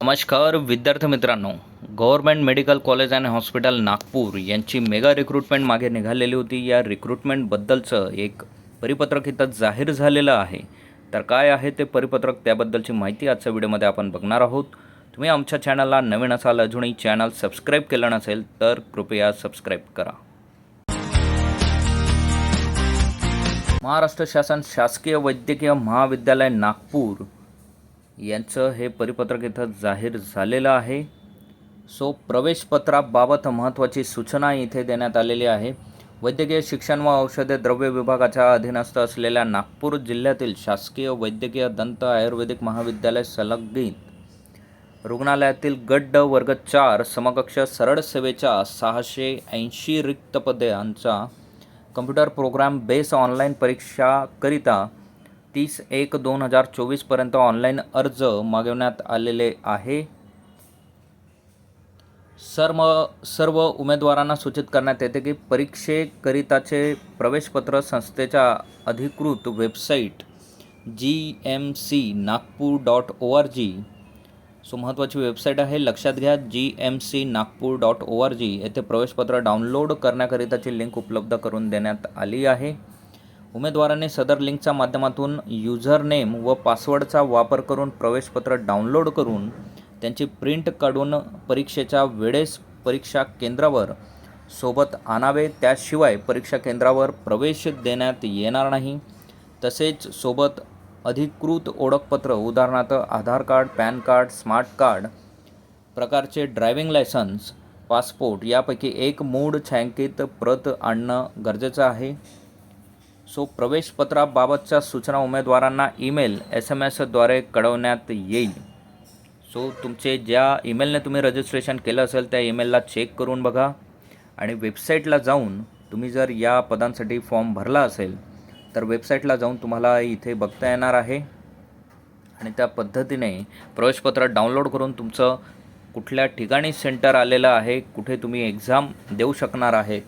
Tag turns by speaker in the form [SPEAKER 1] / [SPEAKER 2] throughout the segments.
[SPEAKER 1] नमस्कार विद्यार्थी मित्रांनो government medical college and hospital Nagpur यांची मेगा रिक्रुटमेंट मागे निघालेली होती. या रिक्रुटमेंटबद्दलचं एक परिपत्रक इथं जाहीर झालेलं आहे. तर काय आहे ते परिपत्रक? त्याबद्दलची माहिती आजच्या व्हिडिओमध्ये आपण बघणार आहोत. तुम्ही आमच्या चॅनलला नवीन असाल अजूनही चॅनल सबस्क्राईब केलं नसेल तर कृपया सबस्क्राईब करा. महाराष्ट्र शासन शासकीय वैद्यकीय महाविद्यालय नागपूर यांचं हे परिपत्रक इथं जाहीर झालेलं आहे. सो प्रवेशपत्राबाबत महत्त्वाची सूचना इथे देण्यात आलेली आहे. वैद्यकीय शिक्षण व औषधे द्रव्य विभागाच्या अधीनस्थ असलेल्या नागपूर जिल्ह्यातील शासकीय वैद्यकीय दंत आयुर्वेदिक महाविद्यालय संलग्नित रुग्णालयातील गड्ड वर्ग चार समकक्ष सरळ सेवेच्या सहाशे ऐंशी रिक्त पदांचा कम्प्युटर प्रोग्राम बेस ऑनलाईन परीक्षाकरिता तीस एक दोन हजार चोवीसपर्यंत ऑनलाईन अर्ज मागवण्यात आलेले आहे. सर्व सर्व उमेदवारांना सूचित करण्यात येते की परीक्षेकरिताचे प्रवेशपत्र संस्थेच्या अधिकृत website G M C Nagpur dot O R G so महत्त्वाची वेबसाईट आहे. लक्षात घ्या G M C Nagpur dot O R G येथे प्रवेशपत्र डाउनलोड करण्याकरिताची लिंक उपलब्ध करून देण्यात आली आहे. उमेदवारांनी सदर लिंकच्या माध्यमातून युजर नेम व पासवर्डचा वापर करून प्रवेशपत्र डाउनलोड करून त्यांची प्रिंट काढून परीक्षेच्या वेळेस परीक्षा केंद्रावर सोबत आणावे. त्याशिवाय परीक्षा केंद्रावर प्रवेश देण्यात येणार नाही. तसेच सोबत अधिकृत ओळखपत्र उदाहरणार्थ Aadhaar card PAN card smart card प्रकारचे ड्रायव्हिंग लायसन्स पासपोर्ट यापैकी एक मूळ छायांकित प्रत आणणं गरजेचं आहे. सो प्रवेशपत्राबाबतच्या सूचना उमेदवारांना ईमेल एस एम एसद्वारे कळवण्यात येईल. सो तुमचे ज्या ईमेलने तुम्ही रजिस्ट्रेशन केलं असेल त्या ईमेलला चेक करून बघा. आणि वेबसाईटला जाऊन तुम्ही जर या पदांसाठी फॉर्म भरला असेल तर वेबसाईटला जाऊन तुम्हाला इथे बघता येणार आहे. आणि त्या पद्धतीने प्रवेशपत्र डाउनलोड करून तुमचं कुठल्या ठिकाणी सेंटर आलेलं आहे कुठे तुम्ही एक्झाम देऊ शकणार आहे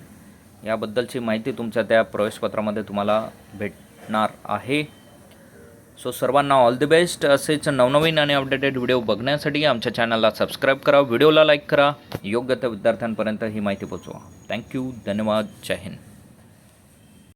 [SPEAKER 1] याबद्दलची माहिती तुमच्या त्या प्रवेशपत्रामध्ये तुम्हाला भेटणार आहे. सो सर्वांना ऑल द बेस्ट असेच नवनवीन आणि अपडेटेड व्हिडिओ बघण्यासाठी आमच्या चॅनलला सबस्क्राईब करा व्हिडिओला लाईक करा. योग्य त्या विद्यार्थ्यांपर्यंत ही माहिती पोचवा थँक्यू धन्यवाद. जय हिंद.